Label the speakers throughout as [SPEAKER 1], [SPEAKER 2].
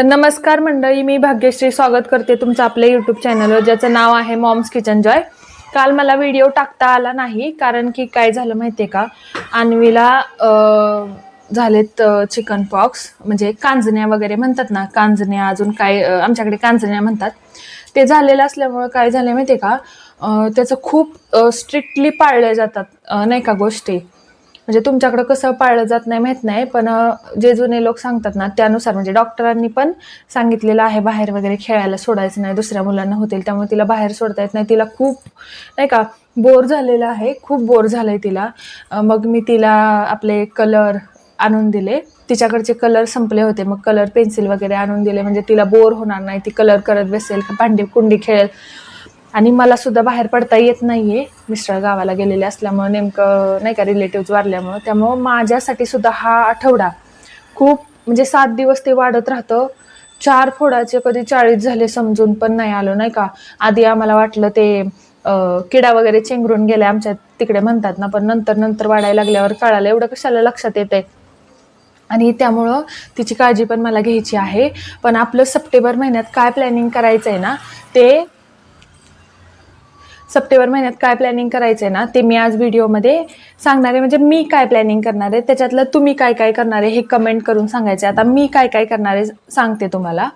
[SPEAKER 1] तर नमस्कार मंडळी मी भाग्यश्री स्वागत करते तुमचं आपल्या यूट्यूब चॅनलवर ज्याचं नाव आहे मॉम्स किचन जॉय काल मला व्हिडिओ टाकता आला नाही कारण की काय झालं माहिती आहे का? अन्वीला झालेत चिकन पॉक्स म्हणजे कांजण्या वगैरे म्हणतात ना कांजण्या अजून काय आमच्याकडे कांजण्या म्हणतात. ते झालेलं असल्यामुळं काय झालं माहिती आहे का त्याचं खूप स्ट्रिक्टली पाळल्या जातात नाही का गोष्टी? म्हणजे तुमच्याकडं कसं पाळलं जात नाही माहीत नाही पण जे जुने लोक सांगतात ना त्यानुसार म्हणजे डॉक्टरांनी पण सांगितलेलं आहे बाहेर वगैरे खेळायला सोडायचं नाही दुसऱ्या मुलांना होतील त्यामुळे तिला बाहेर सोडता येत नाही. तिला खूप नाही का बोर झालेलं आहे खूप बोर झालंय तिला. मग मी तिला आपले कलर आणून दिले. तिच्याकडचे कलर संपले होते मग कलर पेन्सिल वगैरे आणून दिले. म्हणजे तिला बोर होणार नाही ती कलर करत बसेल भांडी कुंडी खेळेल. आणि मला सुद्धा बाहेर पडता येत नाहीये. मिस्टर गावाला गेलेले असल्यामुळं नेमकं नाही का रिलेटिव्ह वारल्यामुळं. त्यामुळं माझ्यासाठी सुद्धा हा आठवडा खूप म्हणजे सात दिवस ते वाढत राहतं. चार फोडाचे कधी चाळीस झाले समजून पण नाही आलो नाही का? आधी आम्हाला वाटलं ते किडा वगैरे चेंगरून गेले आमच्या तिकडे म्हणतात ना पण नंतर नंतर वाढायला लागल्यावर कळालं एवढं कशाला लक्षात येते आणि त्यामुळं तिची काळजी पण मला घ्यायची आहे. पण आपलं सप्टेंबर महिन्यात काय प्लॅनिंग करायचं आहे ना ते सप्टेंबर महिन्यात काय प्लॅनिंग करायचं आहे ना ते मी आज व्हिडिओमध्ये सांगणार आहे. म्हणजे मी काय प्लॅनिंग करणार आहे त्याच्यातलं तुम्ही काय काय करणार आहे हे कमेंट करून सांगायचं आता मी काय काय करणार आहे सांगते तुम्हाला.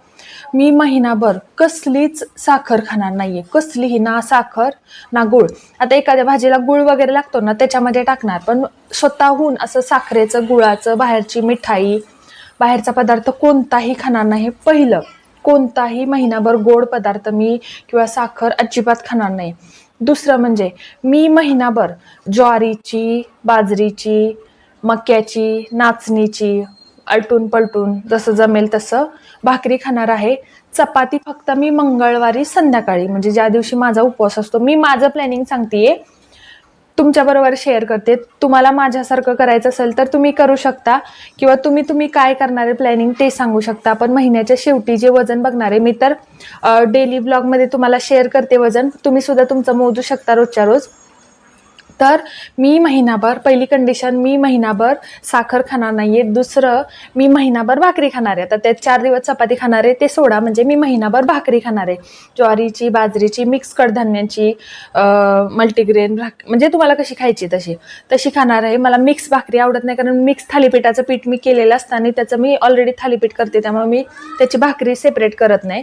[SPEAKER 1] मी महिनाभर कसलीच साखर खाणार नाहीये. कसलीही ना साखर ना गुळ. आता एखाद्या भाजीला गुळ वगैरे लागतो ना त्याच्यामध्ये टाकणार. पण स्वतःहून असं साखरेचं गुळाचं बाहेरची मिठाई बाहेरचा पदार्थ कोणताही खाणार नाही. पहिलं. कोणताही महिनाभर गोड पदार्थ मी किंवा साखर अजिबात खाणार नाही. दुसरं म्हणजे मी महिनाभर ज्वारीची बाजरीची मक्याची नाचणीची अलटून पलटून जसं जमेल तसं भाकरी खाणार आहे. चपाती फक्त मी मंगळवारी संध्याकाळी. म्हणजे ज्या दिवशी माझा उपवास असतो मी माझं प्लॅनिंग सांगतेय तुमच्याबरोबर शेअर करते. तुम्हाला माझ्यासारखं करायचं असेल तर तुम्ही करू शकता किंवा तुम्ही तुम्ही काय करणार आहे प्लॅनिंग ते सांगू शकता. पण महिन्याच्या शेवटी जे वजन बघणार आहे मी तर डेली ब्लॉगमध्ये तुम्हाला शेअर करते वजन. तुम्ही सुद्धा तुमचं मोजू शकता रोजच्या रोज. तर मी महिनाभर पहिली कंडिशन मी महिनाभर साखर खाणार नाही आहे दुसरं मी महिनाभर भाकरी खाणार आहे. तर त्यात चार दिवस चपाती खाणार आहे ते सोडा. म्हणजे मी महिनाभर भाकरी खाणार आहे. ज्वारीची बाजरीची मिक्स कडधान्याची मल्टीग्रेन भाक म्हणजे तुम्हाला कशी खायची तशी. तशी खाणार आहे. मला मिक्स भाकरी आवडत नाही कारण मिक्स थालीपीठाचं पीठ मी केलेलं असताना त्याचं मी ऑलरेडी थालीपीठ करते त्यामुळे मी त्याची भाकरी सेपरेट करत नाही.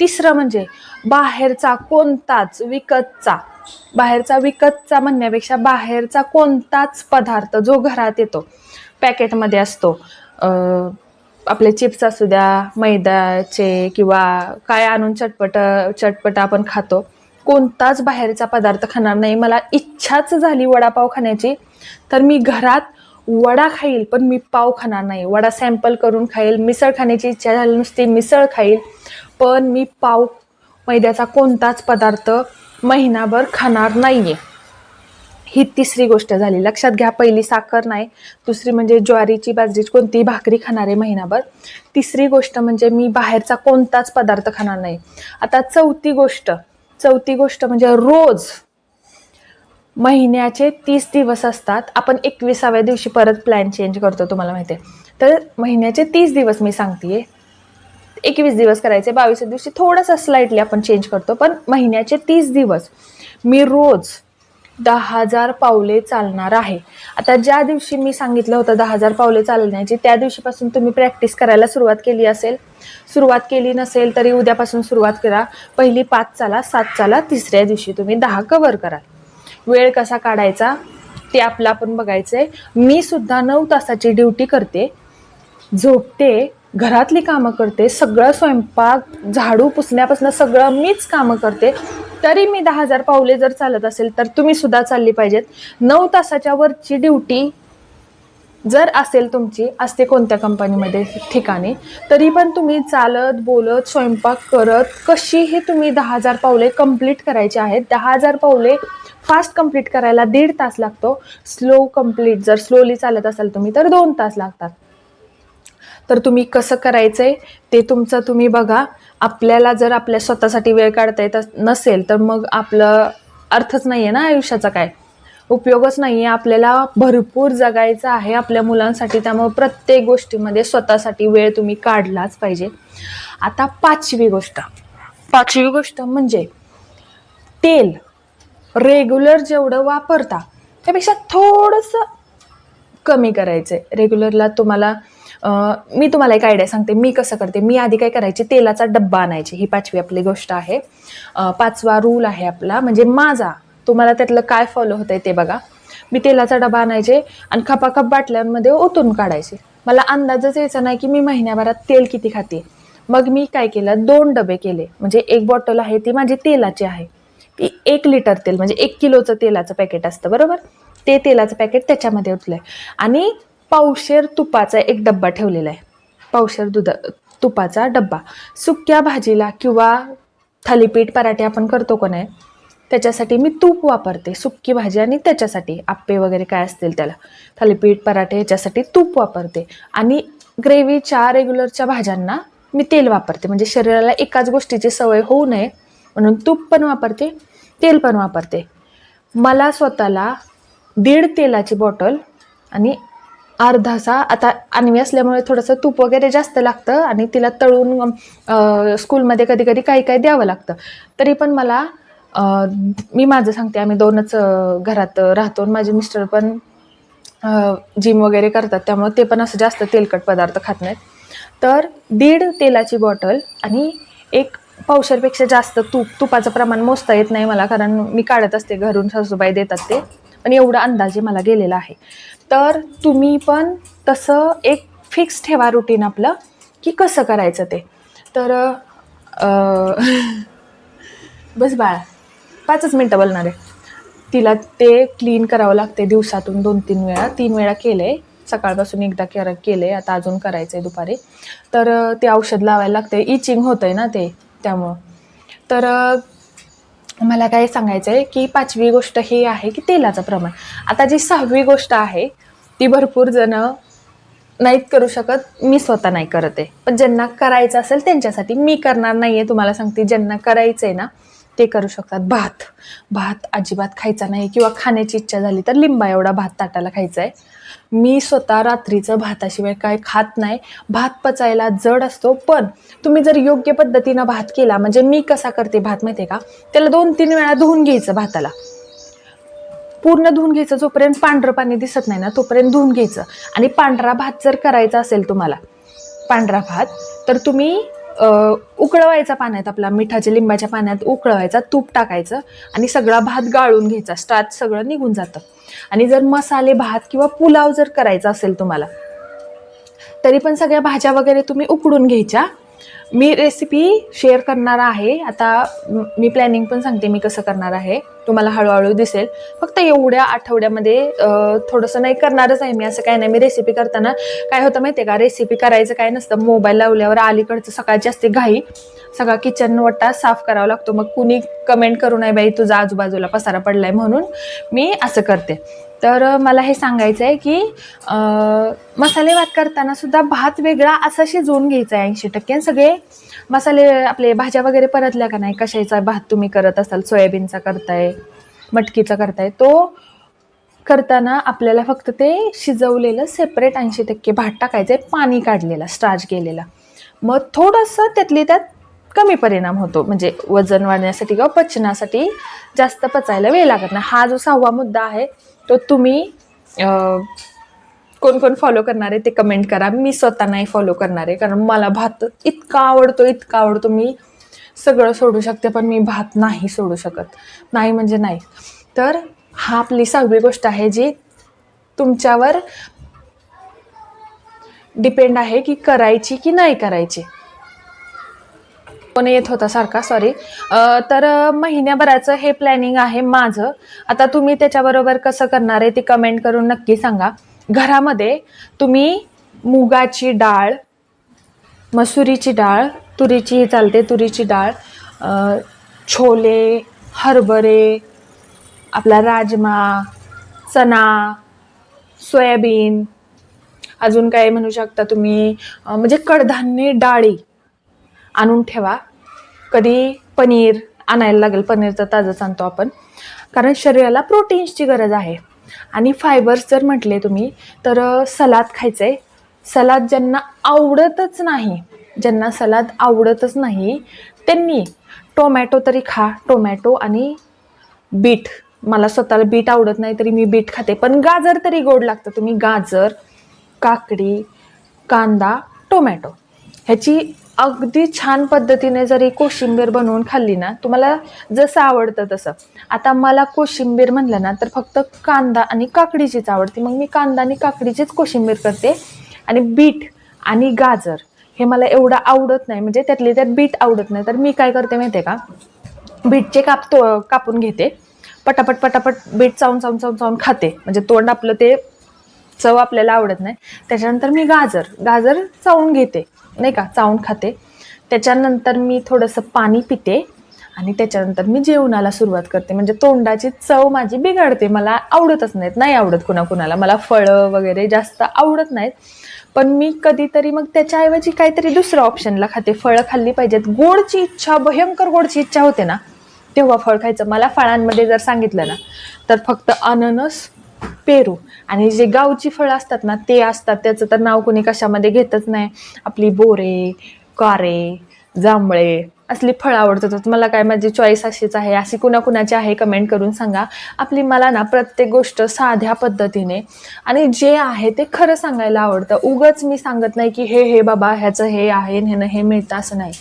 [SPEAKER 1] तिसरं म्हणजे बाहेरचा कोणताच विकतचा बाहेरचा विकतचा म्हणण्यापेक्षा बाहेरचा कोणताच पदार्थ जो घरात येतो पॅकेटमध्ये असतो आपले चिप्स असू द्या मैद्याचे किंवा काय आणून चटपट चटपट आपण खातो कोणताच बाहेरचा पदार्थ खाणार नाही. मला इच्छाच झाली वडापाव खाण्याची तर मी घरात वडा खाईल पण मी पाव खाणार नाही. वडा सॅम्पल करून खाईल मिसळ खाण्याची इच्छा झाली नुसती मिसळ खाईल पण मी पाव मैद्याचा कोणताच पदार्थ महिनाभर खाणार नाहीये. ही तिसरी गोष्ट झाली. लक्षात घ्या पहिली साखर नाही दुसरी म्हणजे ज्वारीची बाजरीची कोणतीही भाकरी खाणार आहे महिनाभर. तिसरी गोष्ट म्हणजे मी बाहेरचा कोणताच पदार्थ खाणार नाही. आता चौथी गोष्ट चौथी गोष्ट म्हणजे रोज महिन्याचे तीस दिवस असतात. आपण एकविसाव्या दिवशी परत प्लॅन चेंज करतो तुम्हाला माहिती आहे तर महिन्याचे तीस दिवस मी सांगते एकवीस दिवस करायचे बावीस दिवशी थोडंसं स्लाइटली आपण चेंज करतो पण महिन्याचे तीस दिवस. मी रोज दहा हजार पावले चालणार आहे. आता ज्या दिवशी मी सांगितलं होतं दहा हजार पावले चालण्याची त्या दिवशीपासून तुम्ही प्रॅक्टिस करायला सुरुवात केली असेल. सुरुवात केली नसेल तरी उद्यापासून सुरुवात करा. पहिली पाच चाला सात चाला तिसऱ्या दिवशी तुम्ही दहा कवर कराल वेळ कसा काढायचा ते आपलं आपण बघायचं आहे मी सुद्धा नऊ तासाची ड्युटी करते. झोपते घरातली कामं करते सगळं स्वयंपाक झाडू पुसण्यापासून सगळं मीच कामं करते. तरी मी दहा हजार पावले जर चालत असेल तर तुम्ही सुद्धा चालली पाहिजेत. नऊ तासाच्या वरची ड्युटी जर असेल तुमची असते कोणत्या कंपनीमध्ये ठिकाणी तरी पण तुम्ही चालत बोलत स्वयंपाक करत कशीही तुम्ही दहा हजार पावले कंप्लीट करायचे आहेत. दहा हजार पावले फास्ट कंप्लीट करायला दीड तास लागतो. स्लो कंप्लीट जर स्लोली चालत असाल तुम्ही तर दोन तास लागतात. तर तुम्ही कसं करायचंय ते तुमचं तुम्ही बघा. आपल्याला जर आपल्या स्वतःसाठी वेळ काढता येत नसेल तर मग आपलं अर्थच नाही आहे ना आयुष्याचा काय? उपयोगच नाही आहे आपल्याला भरपूर जगायचं आहे आपल्या मुलांसाठी त्यामुळे प्रत्येक गोष्टीमध्ये स्वतःसाठी वेळ तुम्ही काढलाच पाहिजे. आता पाचवी गोष्ट. पाचवी गोष्ट म्हणजे तेल. रेग्युलर जेवढं वापरता त्यापेक्षा थोडंसं कमी करायचं आहे रेग्युलरला तुम्हाला मी तुम्हाला एक आयडिया सांगते. मी कसं करते? मी आधी काय करायचे? तेलाचा डब्बा आणायचे. ही पाचवी आपली गोष्ट आहे. पाचवा रूल आहे आपला. म्हणजे माझा तुम्हाला त्यातलं काय फॉलो होतंय ते बघा. मी तेलाचा डबा आणायचे आणि खपाखप बाटल्यांमध्ये ओतून काढायचे. मला अंदाजच यायचा नाही की मी महिन्याभरात तेल किती खाते. मग मी काय केलं? दोन डबे केले. म्हणजे एक बॉटल आहे ती माझी तेलाची आहे. ती एक लिटर तेल म्हणजे एक किलोचं तेलाचं पॅकेट असतं बरोबर? ते तेलाचं पॅकेट त्याच्यामध्ये ओतलंय. आणि पावशेर तुपाचा एक डब्बा ठेवलेला आहे. पावशेर दुधा तुपाचा डब्बा. सुक्या भाजीला किंवा थालीपीठ पराठे आपण करतो का नाही त्याच्यासाठी मी तूप वापरते. सुक्की भाजी आणि त्याच्यासाठी. आप्पे वगैरे काय असतील त्याला. थालीपीठ पराठे ह्याच्यासाठी तूप वापरते. आणि ग्रेव्हीच्या रेग्युलरच्या भाज्यांना मी तेल वापरते. म्हणजे शरीराला एकाच गोष्टीची सवय होऊ नये म्हणून तूप पण वापरते तेल पण वापरते. मला स्वतःला दीड तेलाची बॉटल आणि अर्धासा आता आणवी असल्यामुळे थोडंसं तूप वगैरे जास्त लागतं आणि तिला तळून स्कूलमध्ये कधी कधी काही काही द्यावं लागतं. तरी पण मला मी माझं सांगते आम्ही दोनच घरात राहतो आणि माझे मिस्टर पण जिम वगैरे करतात. त्यामुळे ते पण असं जास्त तेलकट पदार्थ खात नाहीत. तर दीड तेलाची बॉटल आणि एक पावशरपेक्षा जास्त तूप. तुपाचं प्रमाण मोजता येत नाही मला कारण मी काढत असते घरून सासूबाई देतात ते. पण एवढा अंदाजे मला गेलेला आहे. तर तुम्ही पण तसं एक फिक्स ठेवा रुटीन आपलं की कसं करायचं ते. तर बस बाळा पाचच मिनटं बोलणार आहे. तिला ते क्लीन करावं लागते दिवसातून दोन तीन वेळा. तीन वेळा केलं आहे सकाळपासून एकदा केर केले आता अजून करायचं आहे दुपारी. तर ते औषध लावायला लागते इचिंग होतं आहे ना ते त्यामुळं. तर मला काय सांगायचं आहे की पाचवी गोष्ट ही आहे की तेलाचं प्रमाण. आता जी सहावी गोष्ट आहे ती भरपूर जण नाहीत करू शकत मी स्वतः नाही करत आहे. पण ज्यांना करायचं असेल त्यांच्यासाठी मी करणार नाही आहे तुम्हाला सांगते ज्यांना करायचं आहे ना ते करू शकतात. भात. भात अजिबात खायचा नाही किंवा खाण्याची इच्छा झाली तर लिंबा एवढा भात ताटाला खायचा आहे मी स्वतः रात्रीचं भाताशिवाय काय खात नाही. भात पचायला जड असतो पण तुम्ही जर योग्य पद्धतीनं भात केला म्हणजे मी कसा करते भात माहिती आहे का? त्याला दोन तीन वेळा धुवून घ्यायचं भाताला. पूर्ण धुवून घ्यायचं जोपर्यंत पांढरं पाणी दिसत नाही ना तोपर्यंत धुवून घ्यायचं. आणि पांढरा भात जर करायचा असेल तुम्हाला पांढरा भात तर तुम्ही उकळवायचा पाण्यात आपला मिठाच्या लिंबाच्या पाण्यात उकळवायचा तूप टाकायचं आणि सगळा भात गाळून घ्यायचा. स्टार्च सगळं निघून जातं. आणि जर मसाले भात किंवा पुलाव जर करायचा असेल तुम्हाला तरी पण सगळ्या भाज्या वगैरे तुम्ही उकडून घ्यायच्या. मी रेसिपी शेअर करणार आहे. आता मी प्लॅनिंग पण सांगते मी कसं करणार आहे. तुम्हाला हळूहळू दिसेल. फक्त एवढ्या आठवड्यामध्ये थोडंसं नाही करणारच आहे मी. असं काय नाही. मी रेसिपी करताना काय होतं माहिती आहे का? रेसिपी करायचं काय नसतं. मोबाईल लावल्यावर अलीकडचं सकाळची असते घाई. सगळा किचन वट्टा साफ करावा लागतो. मग कुणी कमेंट करू नये बाई तुझा आजूबाजूला पसारा पडलाय म्हणून मी असं करते. तर मला हे सांगायचं आहे की मसाले भात करताना सुद्धा भात वेगळा असा शिजवून घ्यायचा आहे ऐंशी टक्के. सगळे मसाले आपले भाज्या वगैरे परतल्या का नाही कशाचा भात तुम्ही करत असाल सोयाबीनचा करताय मटकीचा करताय तो करताना आपल्याला फक्त ते शिजवलेलं सेपरेट ऐंशी टक्के भात टाकायचं आहे पाणी काढलेला स्टार्च केलेला. मग थोडंसं त्यातली त्यात कमी परिणाम होतो. म्हणजे वजन वाढण्यासाठी किंवा पचनासाठी जास्त पचायला वेळ लागत नाही. हा जो सहावा मुद्दा आहे तो तुम्ही कोण कोण फॉलो करणार आहे ते कमेंट करा. मी स्वतः नाही फॉलो करणार आहे कारण मला भात इतका आवडतो इतका आवडतो. मी सगळं सोडू शकते पण मी भात नाही सोडू शकत. नाही म्हणजे नाही. तर हा आपली सहावी गोष्ट आहे जी तुमच्यावर डिपेंड आहे की करायची की नाही करायची. पण येत होता सारखा सॉरी तर महिन्याभराचं हे प्लॅनिंग आहे माझं. आता तुम्ही त्याच्याबरोबर कसं करणार आहे ते कमेंट करून नक्की सांगा. घरामध्ये तुम्ही मुगाची डाळ मसुरीची डाळ तुरीची चालते तुरीची डाळ छोले हरभरे आपला राजमा चना सोयाबीन अजून काय म्हणू शकता तुम्ही? म्हणजे कडधान्य डाळी. आणून ठेवा. कधी पनीर आणायला लागेल पनीर तर ताजंच आणतो आपण. कारण शरीराला प्रोटीन्सची गरज आहे. आणि फायबर्स जर म्हटले तुम्ही तर सलाद खायचं आहे सलाद ज्यांना आवडतच नाही ज्यांना सलाद आवडतच नाही त्यांनी टोमॅटो तरी खा. टोमॅटो आणि बीट. मला स्वतःला बीट आवडत नाही तरी मी बीट खाते. पण गाजर तरी गोड लागतं. तुम्ही गाजर काकडी कांदा टोमॅटो. ह्याची अगदी छान पद्धतीने जरी कोशिंबीर बनवून खाल्ली ना तुम्हाला जसं आवडतं तसं. आता मला कोशिंबीर म्हणलं ना तर फक्त कांदा आणि काकडीचीच आवडते. मग मी कांदा आणि काकडीचीच कोशिंबीर करते. आणि बीट आणि गाजर हे मला एवढं आवडत नाही. म्हणजे त्यातली त्यात बीट आवडत नाही. तर मी काय करते माहिती आहे का? बीटचे काप तो कापून घेते. पटापट पटापट बीट चावून चावून चावून चावून खाते. म्हणजे तोंड आपलं ते चव आपल्याला आवडत नाही. त्याच्यानंतर मी गाजर गाजर चावून घेते. नाही का चावून खाते. त्याच्यानंतर मी थोडंसं पाणी पिते आणि त्याच्यानंतर मी जेवणाला सुरुवात करते. म्हणजे तोंडाची चव माझी बिघडते. मला आवडतच नाहीत. नाही आवडत कुणाकुणाला. मला फळं वगैरे जास्त आवडत नाहीत. पण मी कधीतरी मग त्याच्याऐवजी काहीतरी दुसरं ऑप्शनला खाते. फळं खाल्ली पाहिजेत. गोडची इच्छा भयंकर गोडची इच्छा होते ना तेव्हा फळ खायचं. मला फळांमध्ये जर सांगितलं ना तर फक्त अननस पेरू. आणि जे गावची फळं असतात ना ते असतात. त्याचं तर नाव कोणी कशामध्ये घेतच नाही. आपली बोरे कारे जांभळे असली फळं आवडतात. मला काय माझी चॉईस अशीच आहे? अशी कुणाकुणाची आहे? कमेंट करून सांगा. आपली मला ना प्रत्येक गोष्ट साध्या पद्धतीने आणि जे आहे ते खरं सांगायला आवडतं. उगच मी सांगत नाही की हे हे बाबा ह्याचं हे आहे ह्यानं हे मिळतं असं नाही.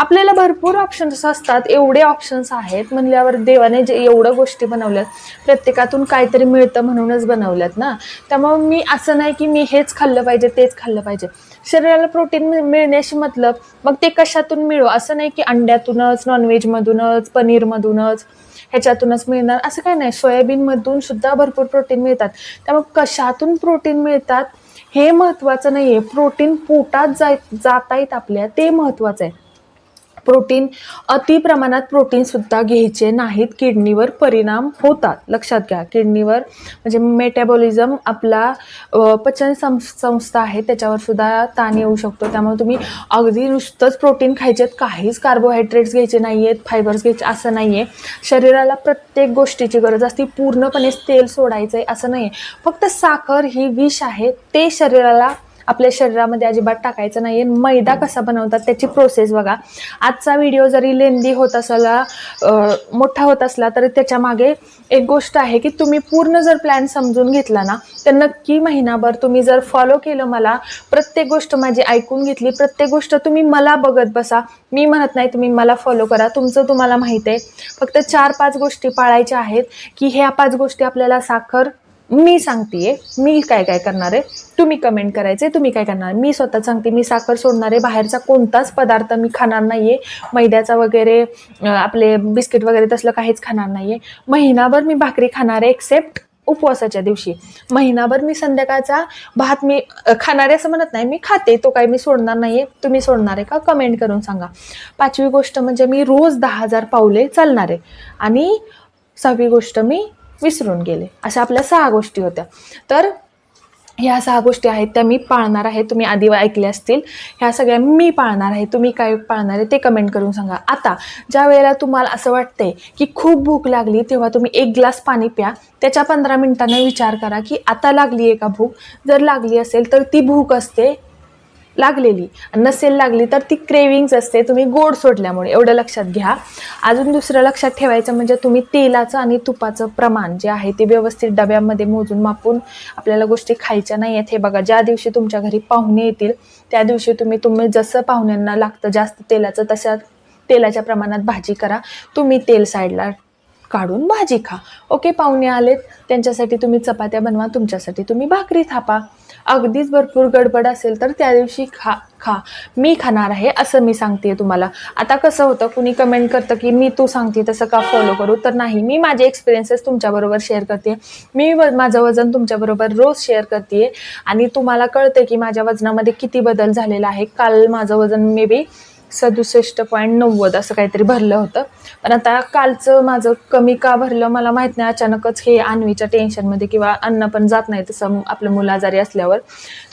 [SPEAKER 1] आपल्याला भरपूर ऑप्शन्स असतात. एवढे ऑप्शन्स आहेत म्हणल्यावर देवाने जे एवढं गोष्टी बनवल्यात प्रत्येकातून काहीतरी मिळतं म्हणूनच बनवल्यात ना? त्यामुळे मी असं नाही की मी हेच खाल्लं पाहिजे तेच खाल्लं पाहिजे. शरीराला प्रोटीन मिळण्याशी मतलब मग ते कशातून मिळू? असं नाही की अंड्यातूनच नॉनव्हेजमधूनच पनीरमधूनच ह्याच्यातूनच मिळणार. असं काही नाही. सोयाबीनमधून सुद्धा भरपूर प्रोटीन मिळतात. त्यामुळे कशातून प्रोटीन मिळतात हे महत्त्वाचं नाही आहे प्रोटीन पोटात जाय जात आहेत आपल्या ते महत्त्वाचं आहे. प्रोटीन अति प्रमाणात प्रोटीनसुद्धा घ्यायचे नाहीत. किडनीवर परिणाम होतात. लक्षात घ्या. किडनीवर म्हणजे मेटॅबॉलिझम आपला पचन सं संस्था आहे. त्याच्यावरसुद्धा ताण येऊ शकतो. त्यामुळे तुम्ही अगदी नुसतंच प्रोटीन खायचेत. काहीच कार्बोहायड्रेट्स घ्यायचे नाही आहेत फायबर्स घ्यायचे असं नाही आहे शरीराला प्रत्येक गोष्टीची गरज असते. पूर्णपणे तेल सोडायचं आहे असं नाही आहे फक्त साखर ही विष आहे. ते शरीराला आपल्या शरीरामध्ये अजिबात टाकायचं नाही आहे मैदा कसा बनवतात त्याची प्रोसेस बघा. आजचा व्हिडिओ जरी लेंदी होत असला मोठा होत असला तरी त्याच्यामागे एक गोष्ट आहे की तुम्ही पूर्ण जर प्लॅन समजून घेतला ना तर नक्की महिनाभर तुम्ही जर फॉलो केलं मला प्रत्येक गोष्ट माझी ऐकून घेतली प्रत्येक गोष्ट तुम्ही मला बघत बसा. मी म्हणत नाही तुम्ही मला फॉलो करा. तुमचं तुम्हाला माहीत आहे. फक्त चार पाच गोष्टी पाळायच्या आहेत की ह्या पाच गोष्टी आपल्याला साखर मी सांगतेय मी काय काय करणार आहे तुम्ही कमेंट करायचे तुम्ही काय करणार? मी स्वतः सांगते मी साखर सोडणार आहे बाहेरचा कोणताच पदार्थ मी खाणार नाही आहे मैद्याचा वगैरे आपले बिस्किट वगैरे तसलं काहीच खाणार नाही आहे महिनाभर मी भाकरी खाणार आहे एक्सेप्ट उपवासाच्या दिवशी. महिनाभर मी संध्याकाळचा भात मी खाणार खाणारे असं म्हणत नाही मी खाते तो काही मी सोडणार नाही आहे तुम्ही सोडणार आहे का? कमेंट करून सांगा. पाचवी गोष्ट म्हणजे मी रोज दहा हजार पावले चालणार आहे. आणि सहावी गोष्ट मी विसरून गेले. अशा आपल्या सहा गोष्टी होत्या. तर ह्या सहा गोष्टी आहेत त्या मी पाळणार आहे. तुम्ही आधी ऐकल्या असतील. ह्या सगळ्या मी पाळणार आहे. तुम्ही काय पाळणार आहे ते कमेंट करून सांगा. आता ज्या वेळेला तुम्हाला असं वाटतंय की खूप भूक लागली तेव्हा तुम्ही एक ग्लास पाणी प्या. त्याच्या पंधरा मिनिटांना विचार करा की आता लागली आहे का भूक? जर लागली असेल तर ती भूक असते लागलेली. नसेल लागली तर ती क्रेविंग्स असते तुम्ही गोड सोडल्यामुळे. एवढं लक्षात घ्या. अजून दुसरं लक्षात ठेवायचं म्हणजे तुम्ही तेलाचं आणि तुपाचं प्रमाण जे आहे ते व्यवस्थित डब्यामध्ये मोजून मापून आपल्याला गोष्टी खायच्या नाही आहेत. हे बघा ज्या दिवशी तुमच्या घरी पाहुणे येतील त्या दिवशी तुम्ही तुम्ही जसं पाहुण्यांना लागतं जास्त तेलाचं तशा तेलाच्या प्रमाणात भाजी करा. तुम्ही तेल साईडला काढून भाजी खा. ओके पाहुणे आलेत त्यांच्यासाठी तुम्ही चपात्या बनवा तुमच्यासाठी तुम्ही भाकरी थापा. अगदीच भरपूर गडबड असेल तर त्या दिवशी खा खा. मी खाणार आहे असं मी सांगते तुम्हाला. आता कसं होतं कुणी कमेंट करतं की मी तू सांगते तसं का फॉलो करू? तर नाही मी माझे एक्सपिरियन्सेस तुमच्याबरोबर शेअर करते मी व- माझं वजन तुमच्याबरोबर रोज शेअर करते आणि तुम्हाला कळते की माझ्या वजनामध्ये किती बदल झालेला आहे. काल माझं वजन मे बी सदुसष्ट पॉईंट नव्वद असं काहीतरी भरलं होतं. पण आता कालचं माझं कमी का भरलं मला माहीत नाही. अचानकच हे अन्वीच्या टेन्शनमध्ये किंवा अन्न पण जात नाही तसं आपलं मुलं आजारी असल्यावर.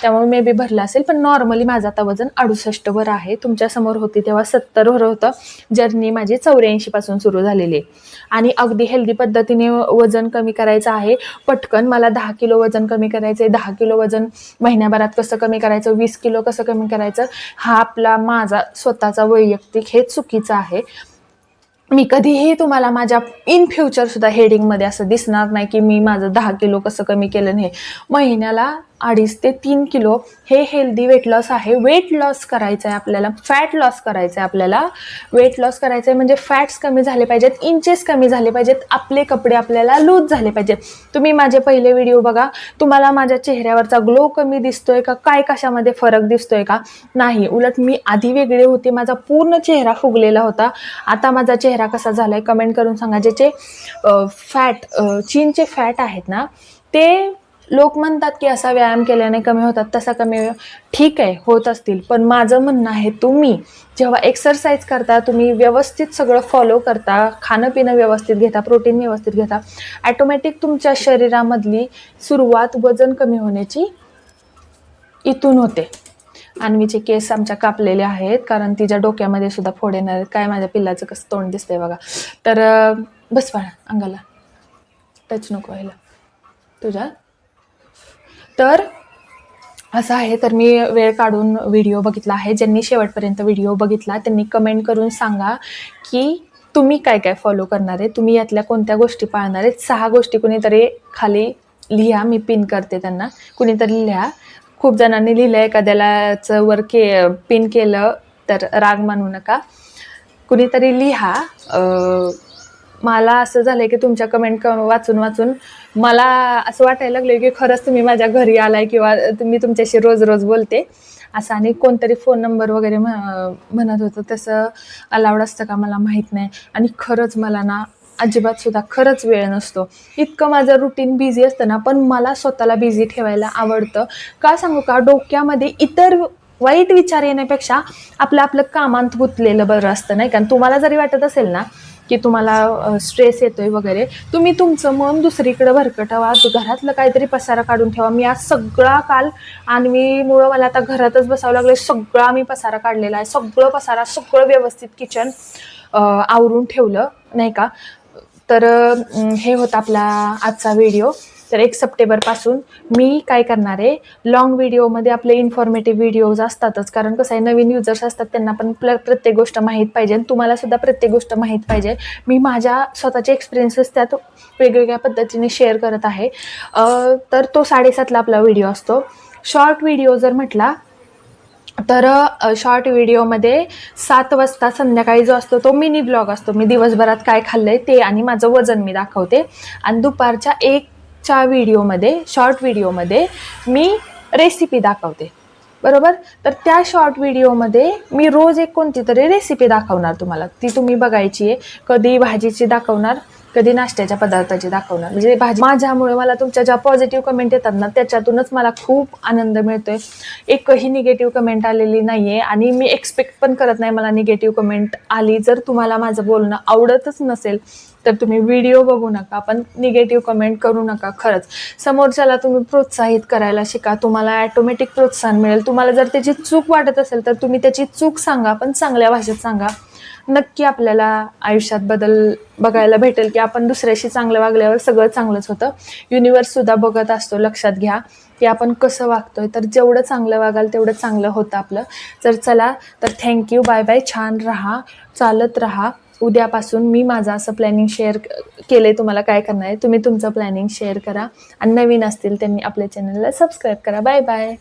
[SPEAKER 1] त्यामुळे मे बी भरलं असेल. पण नॉर्मली माझं आता वजन अडुसष्टवर आहे. तुमच्यासमोर होती तेव्हा सत्तरवर होतं. जर्नी माझी चौऱ्याऐंशीपासून सुरू झालेली आहे. आणि अगदी हेल्दी पद्धतीने वजन कमी करायचं आहे. पटकन मला दहा किलो वजन कमी करायचं आहे दहा किलो वजन महिन्याभरात कसं कमी करायचं? वीस किलो कसं कमी करायचं? हा आपला माझा स्वतः स्वतःचा वैयक्तिक हे चुकीचं आहे. मी कधीही तुम्हाला माझ्या इन फ्युचरसुद्धा हेडिंगमध्ये असं दिसणार नाही की मी माझं दहा किलो कसं कमी केलं नाही. महिन्याला अडीच ते तीन किलो हे हेल्दी वेट लॉस आहे. वेट लॉस करायचं आहे आपल्याला. फॅट लॉस करायचं आहे आपल्याला. वेट लॉस करायचं आहे म्हणजे फॅट्स कमी झाले पाहिजेत इंचेस कमी झाले पाहिजेत आपले कपडे आपल्याला लूज झाले पाहिजेत. तुम्ही माझे पहिले व्हिडिओ बघा. तुम्हाला माझ्या चेहऱ्यावरचा ग्लो कमी दिसतोय का? काय कशामध्ये फरक दिसतोय का? नाही. उलट मी आधी वेगळे होते. माझा पूर्ण चेहरा फुगलेला होता. आता माझा चेहरा कसा झालाय कमेंट करून सांगा. ज्याचे फॅट चीनचे फॅट आहेत ना ते लोक म्हणतात की असा व्यायाम केल्याने कमी होतात तसा कमी ठीक आहे होत असतील. पण माझं म्हणणं आहे तुम्ही जेव्हा एक्सरसाइज करता तुम्ही व्यवस्थित सगळं फॉलो करता खाणं पिणं व्यवस्थित घेता प्रोटीन व्यवस्थित घेता ॲटोमॅटिक तुमच्या शरीरामधली सुरुवात वजन कमी होण्याची इथून होते. अन्वीचे केस आमच्या कापलेले आहेत कारण तिच्या डोक्यामध्ये सुद्धा फोड येणार आहेत. काय माझ्या पिल्लाचं कसं तोंड दिसतंय बघा. तर अं, बस अंगाला. टच नको व्हायला. तुझ्या? तर असं आहे. तर मी वेळ काढून व्हिडिओ बघितला आहे. ज्यांनी शेवटपर्यंत व्हिडिओ बघितला त्यांनी कमेंट करून सांगा की तुम्ही काय काय फॉलो करणार आहे? तुम्ही यातल्या कोणत्या गोष्टी पाळणार आहेत? सहा गोष्टी कुणीतरी खाली लिहा. मी पिन करते त्यांना. कुणीतरी लिहा. खूप जणांनी लिहिलं एखाद्यालाचं वर के पिन केलं तर राग मानू नका. कुणीतरी लिहा. मला असं झालंय की तुमच्या कमेंट वाचून वाचून मला असं वाटायला लागलं की खरंच तुम्ही माझ्या घरी आलाय किंवा मी तुमच्याशी रोज रोज बोलते. असं आणि कोणतरी फोन नंबर वगैरे म्ह- म्हणत होतं. तसं अलाउड असतं का मला माहीत नाही. आणि खरंच मला ना अजिबात सुद्धा खरंच वेळ नसतो. इतकं माझं रुटीन बिझी असतं ना पण मला स्वतःला बिझी ठेवायला आवडतं. का सांगू का? डोक्यामध्ये इतर वाईट विचार येण्यापेक्षा आपलं आपलं कामांत गुंतलेलं बरं असतं नाही कारण तुम्हाला जरी वाटत असेल ना की तुम्हाला स्ट्रेस येतोय वगैरे तुम्ही तुमचं मन दुसरीकडे भरकटवा. घरातलं काहीतरी पसारा काढून ठेवा. मी आज सगळा काल आणवीमुळं मला आता घरातच बसावं लागलं सगळा मी पसारा काढलेला आहे. सगळं पसारा सगळं व्यवस्थित किचन आवरून ठेवलं नाही का? तर हे होतं आपला आजचा व्हिडिओ तर एक सप्टेंबरपासून मी काय करणार आहे लॉंग व्हिडिओमध्ये आपले इन्फॉर्मेटिव्ह व्हिडिओज असतातच. कारण कसं आहे नवीन युजर्स असतात त्यांना पण प्र प्रत्येक गोष्ट माहीत पाहिजे आणि तुम्हाला सुद्धा प्रत्येक गोष्ट माहीत पाहिजे. मी माझ्या स्वतःचे एक्सपिरियन्सेस त्यात वेगवेगळ्या पद्धतीने शेअर करत आहे. तर तो साडेसातला आपला व्हिडिओ असतो. शॉर्ट व्हिडिओ जर म्हटला तर शॉर्ट व्हिडिओमध्ये सात वाजता संध्याकाळी जो असतो तो मिनी ब्लॉग असतो. मी दिवसभरात काय खाल्लं आहे ते आणि माझं वजन मी दाखवते. आणि दुपारच्या एकच्या व्हिडिओमध्ये शॉर्ट व्हिडिओमध्ये मी रेसिपी दाखवते. बरोबर? तर त्या शॉर्ट व्हिडिओमध्ये मी रोज एक कोणती तरी रेसिपी दाखवणार तुम्हाला. ती तुम्ही बघायची आहे. कधी भाजीची दाखवणार कधी नाश्त्याच्या पदार्थाची दाखवणार. म्हणजे भाजी माझ्यामुळे मला तुमच्या ज्या पॉझिटिव्ह कमेंट येतात ना त्याच्यातूनच मला खूप आनंद मिळतोय. एकही निगेटिव्ह कमेंट आलेली नाही आहे आणि मी एक्सपेक्ट पण करत नाही मला निगेटिव्ह कमेंट आली. जर तुम्हाला माझं बोलणं आवडतच नसेल तर तुम्ही व्हिडिओ बघू नका. पण निगेटिव्ह कमेंट करू नका खरंच. समोरच्याला तुम्ही प्रोत्साहित करायला शिका. तुम्हाला ॲटोमॅटिक प्रोत्साहन मिळेल. तुम्हाला जर त्याची चूक वाटत असेल तर तुम्ही त्याची चूक सांगा पण चांगल्या भाषेत सांगा. नक्की आपल्याला आयुष्यात बदल बघायला भेटेल की आपण दुसऱ्याशी चांगलं वागल्यावर सगळं चांगलंच होतं. युनिवर्ससुद्धा बघत असतो लक्षात घ्या. की आपण कसं वागतोय तर जेवढं चांगलं वागाल तेवढं चांगलं होतं आपलं. तर चला तर थँक्यू बाय बाय छान राहा चालत राहा. उद्यापासून मी माझं असं प्लॅनिंग शेअर केलं आहे तुम्हाला काय करणार आहे तुम्ही तुमचं प्लॅनिंग शेअर करा. आणि नवीन असतील त्यांनी आपल्या चॅनलला सबस्क्राईब करा. Bye bye